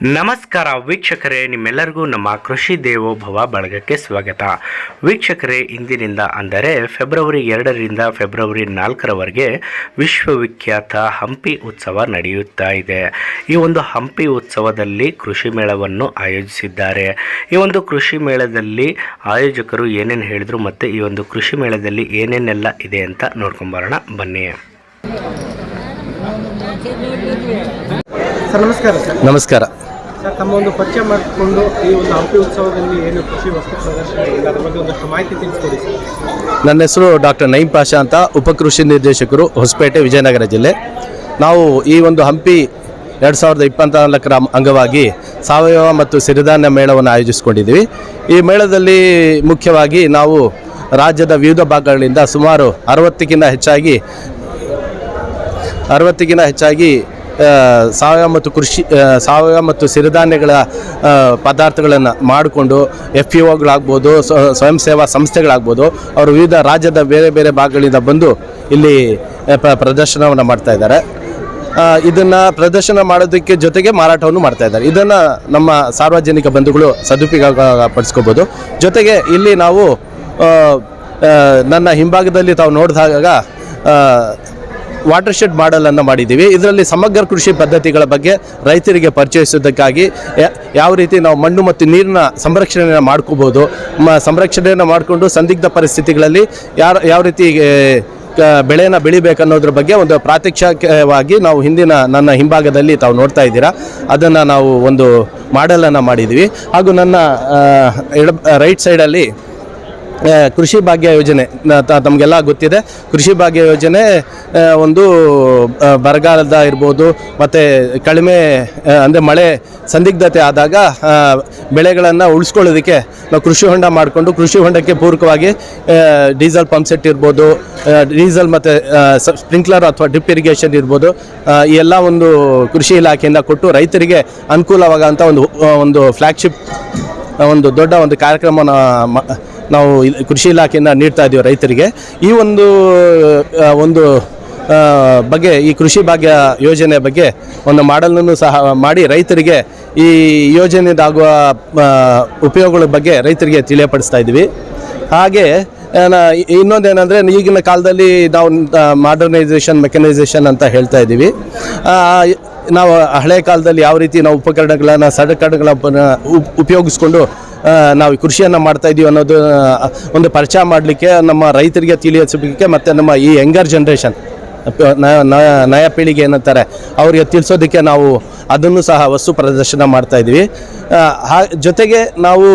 ನಮಸ್ಕಾರ ವೀಕ್ಷಕರೇ ನಿಮ್ಮೆಲ್ಲರಿಗೂ ನಮ್ಮ ಕೃಷಿ ದೇವೋಭವ ಬಳಗಕ್ಕೆ ಸ್ವಾಗತ. ವೀಕ್ಷಕರೇ ಇಂದಿನಿಂದ ಅಂದರೆ ಫೆಬ್ರವರಿ ಎರಡರಿಂದ ಫೆಬ್ರವರಿ ನಾಲ್ಕರವರೆಗೆ ವಿಶ್ವವಿಖ್ಯಾತ ಹಂಪಿ ಉತ್ಸವ ನಡೆಯುತ್ತಾ ಇದೆ. ಈ ಒಂದು ಹಂಪಿ ಉತ್ಸವದಲ್ಲಿ ಕೃಷಿ ಮೇಳವನ್ನು ಆಯೋಜಿಸಿದ್ದಾರೆ. ಈ ಒಂದು ಕೃಷಿ ಮೇಳದಲ್ಲಿ ಆಯೋಜಕರು ಏನೇನು ಹೇಳಿದ್ರು ಮತ್ತು ಈ ಒಂದು ಕೃಷಿ ಮೇಳದಲ್ಲಿ ಏನೇನೆಲ್ಲ ಇದೆ ಅಂತ ನೋಡ್ಕೊಂಬರೋಣ ಬನ್ನಿ. ಸರ್ ನಮಸ್ಕಾರ ಸರ್. ನಮಸ್ಕಾರ. ತಮ್ಮ ಒಂದು ಪರಿಚಯ ಮಾಡಿಕೊಂಡು ಈ ಒಂದು ಹಂಪಿ ಉತ್ಸವದಲ್ಲಿ ಏನು ಕೃಷಿ ವಸ್ತು ಪ್ರದರ್ಶನ ಅದ್ರ ಬಗ್ಗೆ ಮಾಹಿತಿ ತಿಳಿಸ್ಕೊಡಿ ನನ್ನ ಹೆಸರು ಡಾಕ್ಟರ್ ನೈಮ್ ಪಾಷಾ ಅಂತ ಉಪಕೃಷಿ ನಿರ್ದೇಶಕರು ಹೊಸಪೇಟೆ, ವಿಜಯನಗರ ಜಿಲ್ಲೆ. ನಾವು ಈ ಒಂದು ಹಂಪಿ ಎರಡು ಸಾವಿರದ ಇಪ್ಪತ್ತ್ನಾಲ್ಕರ ಅಂಗವಾಗಿ ಸಾವಯವ ಮತ್ತು ಸಿರಿಧಾನ್ಯ ಮೇಳವನ್ನು ಆಯೋಜಿಸಿಕೊಂಡಿದ್ದೀವಿ. ಈ ಮೇಳದಲ್ಲಿ ಮುಖ್ಯವಾಗಿ ನಾವು ರಾಜ್ಯದ ವಿವಿಧ ಭಾಗಗಳಿಂದ ಸುಮಾರು ಅರವತ್ತಕ್ಕಿಂತ ಹೆಚ್ಚಾಗಿ ಅರವತ್ತಕ್ಕಿಂತ ಹೆಚ್ಚಾಗಿ ಸಾವಯವ ಮತ್ತು ಕೃಷಿ ಸಾವಯವ ಮತ್ತು ಸಿರಿಧಾನ್ಯಗಳ ಪದಾರ್ಥಗಳನ್ನು ಮಾಡಿಕೊಂಡು ಎಫ್ ಪಿ ಒಗಳಾಗ್ಬೋದು ಸ್ವಯಂ ಸೇವಾ ಸಂಸ್ಥೆಗಳಾಗ್ಬೋದು, ಅವರು ವಿವಿಧ ರಾಜ್ಯದ ಬೇರೆ ಬೇರೆ ಭಾಗಗಳಿಂದ ಬಂದು ಇಲ್ಲಿ ಪ್ರದರ್ಶನವನ್ನು ಮಾಡ್ತಾ ಇದ್ದಾರೆ. ಇದನ್ನು ಪ್ರದರ್ಶನ ಮಾಡೋದಕ್ಕೆ ಜೊತೆಗೆ ಮಾರಾಟವನ್ನು ಮಾಡ್ತಾ ಇದ್ದಾರೆ. ಇದನ್ನು ನಮ್ಮ ಸಾರ್ವಜನಿಕ ಬಂಧುಗಳು ಸದುಪಯೋಗ ಪಡಿಸ್ಕೋಬೋದು ಜೊತೆಗೆ ಇಲ್ಲಿ ನಾವು ನನ್ನ ಹಿಂಭಾಗದಲ್ಲಿ ತಾವು ನೋಡಿದಾಗ ವಾಟರ್ ಶೆಡ್ ಮಾಡಲನ್ನು ಮಾಡಿದ್ದೀವಿ. ಇದರಲ್ಲಿ ಸಮಗ್ರ ಕೃಷಿ ಪದ್ಧತಿಗಳ ಬಗ್ಗೆ ರೈತರಿಗೆ ಪರಿಚಯಿಸೋದಕ್ಕಾಗಿ ಯಾವ ರೀತಿ ನಾವು ಮಣ್ಣು ಮತ್ತು ನೀರಿನ ಸಂರಕ್ಷಣೆಯನ್ನು ಮಾಡ್ಕೋಬೋದು. ಮ ಸಂರಕ್ಷಣೆಯನ್ನು ಮಾಡಿಕೊಂಡು ಸಂದಿಗ್ಧ ಪರಿಸ್ಥಿತಿಗಳಲ್ಲಿ ಯಾರು ಯಾವ ರೀತಿ ಬೆಳೆಯನ್ನು ಬೆಳಿಬೇಕನ್ನೋದ್ರ ಬಗ್ಗೆ ಒಂದು ಪ್ರಾತ್ಯಕ್ಷಿಕವಾಗಿ ನಾವು ಹಿಂದಿನ ನನ್ನ ಹಿಂಭಾಗದಲ್ಲಿ ತಾವು ನೋಡ್ತಾ ಇದ್ದೀರಾ. ಅದನ್ನು ನಾವು ಒಂದು ಮಾಡೆಲನ್ನು ಮಾಡಿದ್ದೀವಿ. ಹಾಗೂ ನನ್ನ ಎಡ ರೈಟ್ ಸೈಡಲ್ಲಿ ಕೃಷಿ ಭಾಗ್ಯ ಯೋಜನೆ ತಮಗೆಲ್ಲ ಗೊತ್ತಿದೆ. ಕೃಷಿ ಭಾಗ್ಯ ಯೋಜನೆ ಒಂದು ಬರಗಾಲದ ಇರ್ಬೋದು, ಮತ್ತು ಕಡಿಮೆ ಅಂದರೆ ಮಳೆ ಸಂದಿಗ್ಧತೆ ಆದಾಗ ಬೆಳೆಗಳನ್ನು ಉಳಿಸ್ಕೊಳ್ಳೋದಕ್ಕೆ ನಾವು ಕೃಷಿ ಹೊಂಡ ಮಾಡಿಕೊಂಡು, ಕೃಷಿ ಹೊಂಡಕ್ಕೆ ಪೂರಕವಾಗಿ ಡೀಸೆಲ್ ಪಂಪ್ ಸೆಟ್ ಇರ್ಬೋದು ಡೀಸೆಲ್ ಮತ್ತು ಸ್ಪ್ರಿಂಕ್ಲರ್ ಅಥವಾ ಡ್ರಿಪ್ ಇರಿಗೇಷನ್ ಇರ್ಬೋದು ಈ ಎಲ್ಲ ಒಂದು ಕೃಷಿ ಇಲಾಖೆಯಿಂದ ಕೊಟ್ಟು ರೈತರಿಗೆ ಅನುಕೂಲವಾಗಂಥ ಒಂದು ಒಂದು ಫ್ಲ್ಯಾಗ್ಶಿಪ್ ಒಂದು ದೊಡ್ಡ ಒಂದು ಕಾರ್ಯಕ್ರಮನ ನಾವು ಕೃಷಿ ಇಲಾಖೆಯಿಂದ ನೀಡ್ತಾ ಇದ್ದೀವಿ ರೈತರಿಗೆ. ಈ ಒಂದು ಒಂದು ಬಗ್ಗೆ, ಈ ಕೃಷಿ ಭಾಗ್ಯ ಯೋಜನೆ ಬಗ್ಗೆ ಒಂದು ಮಾಡಲನ್ನು ಸಹ ಮಾಡಿ ರೈತರಿಗೆ ಈ ಯೋಜನೆದಾಗುವ ಉಪಯೋಗಗಳ ಬಗ್ಗೆ ರೈತರಿಗೆ ತಿಳಿಯಪಡಿಸ್ತಾ ಇದ್ದೀವಿ. ಹಾಗೆ ಇನ್ನೊಂದೇನೆಂದರೆ, ಈಗಿನ ಕಾಲದಲ್ಲಿ ನಾವು ಮಾಡರ್ನೈಸೇಷನ್ ಮೆಕನೈಸೇಷನ್ ಅಂತ ಹೇಳ್ತಾ ಇದ್ದೀವಿ. ನಾವು ಹಳೆ ಕಾಲದಲ್ಲಿ ಯಾವ ರೀತಿ ನಾವು ಉಪಕರಣಗಳನ್ನು ಸಡಕರಣಗಳ ಉಪ್- ಉಪಯೋಗಿಸ್ಕೊಂಡು ನಾವು ಕೃಷಿಯನ್ನು ಮಾಡ್ತಾ ಇದೀವಿ ಅನ್ನೋದು ಒಂದು ಪರಿಚಯ ಮಾಡಲಿಕ್ಕೆ ನಮ್ಮ ರೈತರಿಗೆ ತಿಳಿಸಲಿಕ್ಕೆ ಮತ್ತು ನಮ್ಮ ಈ ಯಂಗರ್ ಜನ್ರೇಷನ್ ನಯ ಪೀಳಿಗೆ ಏನಂತಾರೆ, ಅವರಿಗೆ ತಿಳಿಸೋದಕ್ಕೆ ನಾವು ಅದನ್ನು ಸಹ ವಸ್ತು ಪ್ರದರ್ಶನ ಮಾಡ್ತಾ ಇದ್ದೀವಿ ಜೊತೆಗೆ ನಾವು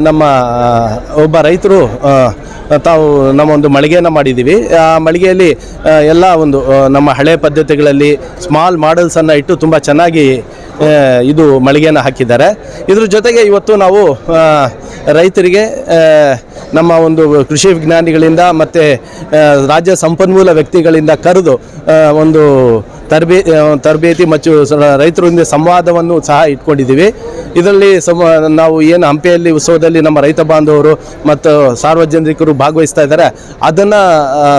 ನಮ್ಮ ಒಬ್ಬ ರೈತರು ತಾವು ನಮ್ಮ ಒಂದು ಮಳಿಗೆಯನ್ನು ಮಾಡಿದ್ದೀವಿ ಆ ಮಳಿಗೆಯಲ್ಲಿ ಎಲ್ಲ ಒಂದು ನಮ್ಮ ಹಳೆ ಪದ್ಧತಿಗಳಲ್ಲಿ ಸ್ಮಾಲ್ ಮಾಡಲ್ಸನ್ನು ಇಟ್ಟು ತುಂಬ ಚೆನ್ನಾಗಿ ಇದು ಮಳಿಗೆಯನ್ನು ಹಾಕಿದ್ದಾರೆ. ಇದ್ರ ಜೊತೆಗೆ ಇವತ್ತು ನಾವು ರೈತರಿಗೆ ನಮ್ಮ ಒಂದು ಕೃಷಿ ವಿಜ್ಞಾನಿಗಳಿಂದ ಮತ್ತು ರಾಜ್ಯ ಸಂಪನ್ಮೂಲ ವ್ಯಕ್ತಿಗಳಿಂದ ಕರೆದು ಒಂದು ತರಬೇ ತರಬೇತಿ ಮತ್ತು ರೈತರೊಂದಿಗೆ ಸಂವಾದವನ್ನು ಸಹ ಇಟ್ಕೊಂಡಿದ್ದೀವಿ. ಇದರಲ್ಲಿ ಸಮ, ನಾವು ಏನು ಹಂಪೆಯಲ್ಲಿ, ಉತ್ಸವದಲ್ಲಿ ನಮ್ಮ ರೈತ ಬಾಂಧವರು ಮತ್ತು ಸಾರ್ವಜನಿಕರು ಭಾಗವಹಿಸ್ತಾ ಇದ್ದಾರೆ. ಅದನ್ನು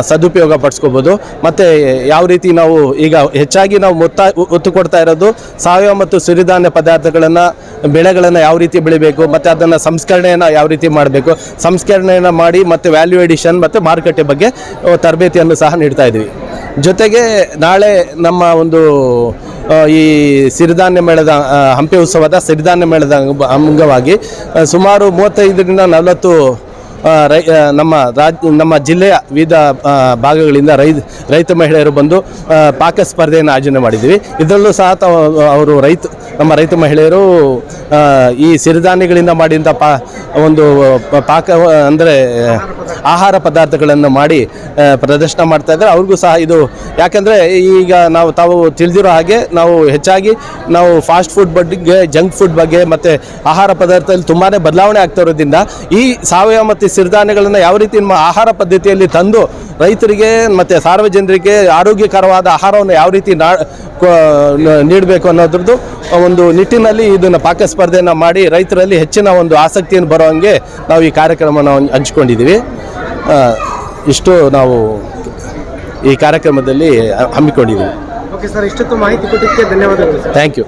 ಸದುಪಯೋಗ ಪಡಿಸ್ಕೋಬೋದು. ಮತ್ತು ಯಾವ ರೀತಿ ನಾವು ಈಗ ಹೆಚ್ಚಾಗಿ ನಾವು ಮೊತ್ತ, ಒತ್ತು ಕೊಡ್ತಾ ಇರೋದು ಸಾವಯವ ಮತ್ತು ಸಿರಿಧಾನ್ಯ ಪದಾರ್ಥಗಳನ್ನು, ಬೆಳೆಗಳನ್ನು ಯಾವ ರೀತಿ ಬೆಳಿಬೇಕು, ಮತ್ತು ಅದನ್ನು ಸಂಸ್ಕರಣೆಯನ್ನು ಯಾವ ರೀತಿ ಮಾಡಬೇಕು ಸಂಸ್ಕರಣೆಯನ್ನು ಮಾಡಿ ಮತ್ತು ವ್ಯಾಲ್ಯೂ ಎಡಿಷನ್ ಮತ್ತು ಮಾರುಕಟ್ಟೆ ಬಗ್ಗೆ ತರಬೇತಿಯನ್ನು ಸಹ ನೀಡ್ತಾ ಇದ್ದೀವಿ. ಜೊತೆಗೆ ನಾಳೆ ನಮ್ಮ ಒಂದು ಈ ಸಿರಿಧಾನ್ಯ ಮೇಳದ ಹಂಪಿ ಉತ್ಸವದ ಸಿರಿಧಾನ್ಯ ಮೇಳದ ಅಂಗ- ಅಂಗವಾಗಿ ಸುಮಾರು ಮೂವತ್ತೈದರಿಂದ ನಲವತ್ತು ರೈ ನಮ್ಮ ರಾಜ್, ನಮ್ಮ ಜಿಲ್ಲೆಯ ವಿವಿಧ ಭಾಗಗಳಿಂದ ರೈ ರೈತ ಮಹಿಳೆಯರು ಬಂದು ಪಾಕ ಸ್ಪರ್ಧೆಯನ್ನು ಆಯೋಜನೆ ಮಾಡಿದ್ದೀವಿ. ಇದರಲ್ಲೂ ಸಹ ತಾವು ಅವರು ರೈತ ನಮ್ಮ ರೈತ ಮಹಿಳೆಯರು ಈ ಸಿರಿಧಾನ್ಯಗಳಿಂದ ಮಾಡಿದಂಥ ಪಾ ಒಂದು ಪಾಕ ಅಂದರೆ ಆಹಾರ ಪದಾರ್ಥಗಳನ್ನು ಮಾಡಿ ಪ್ರದರ್ಶನ ಮಾಡ್ತಾ ಇದ್ದಾರೆ. ಅವ್ರಿಗೂ ಸಹ ಇದು ಯಾಕೆಂದರೆ ಈಗ ನಾವು ತಾವು ತಿಳಿದಿರೋ ಹಾಗೆ ನಾವು ಹೆಚ್ಚಾಗಿ ನಾವು ಫಾಸ್ಟ್ ಫುಡ್ ಬಗ್ಗೆ ಜಂಕ್ ಫುಡ್ ಬಗ್ಗೆ ಮತ್ತು ಆಹಾರ ಪದಾರ್ಥದಲ್ಲಿ ತುಂಬಾ ಬದಲಾವಣೆ ಆಗ್ತಾ ಇರೋದ್ರಿಂದ ಈ ಸಾವಯವ ಮತ್ತು ಸಿರಿಧಾನ್ಯಗಳನ್ನು ಯಾವ ರೀತಿ ನಮ್ಮ ಆಹಾರ ಪದ್ಧತಿಯಲ್ಲಿ ತಂದು ರೈತರಿಗೆ ಮತ್ತು ಸಾರ್ವಜನಿಕರಿಗೆ ಆರೋಗ್ಯಕರವಾದ ಆಹಾರವನ್ನು ಯಾವ ರೀತಿ ನಾ ನೀಡಬೇಕು ಅನ್ನೋದ್ರದ್ದು ಒಂದು ನಿಟ್ಟಿನಲ್ಲಿ ಇದನ್ನು ಪಾಕ ಸ್ಪರ್ಧೆಯನ್ನು ಮಾಡಿ ರೈತರಲ್ಲಿ ಹೆಚ್ಚಿನ ಒಂದು ಆಸಕ್ತಿಯನ್ನು ಬರೋ ಹಂಗೆ ನಾವು ಈ ಕಾರ್ಯಕ್ರಮವನ್ನು ಹಂಚ್ಕೊಂಡಿದ್ದೀವಿ. ಇಷ್ಟು ನಾವು ಈ ಕಾರ್ಯಕ್ರಮದಲ್ಲಿ ಹಮ್ಮಿಕೊಂಡಿದ್ದೀವಿ. ಓಕೆ ಸರ್ ಇಷ್ಟೊತ್ತು ಮಾಹಿತಿ ಕೊಟ್ಟಿದ್ದಕ್ಕೆ ಧನ್ಯವಾದಗಳು ಸರ್. Thank you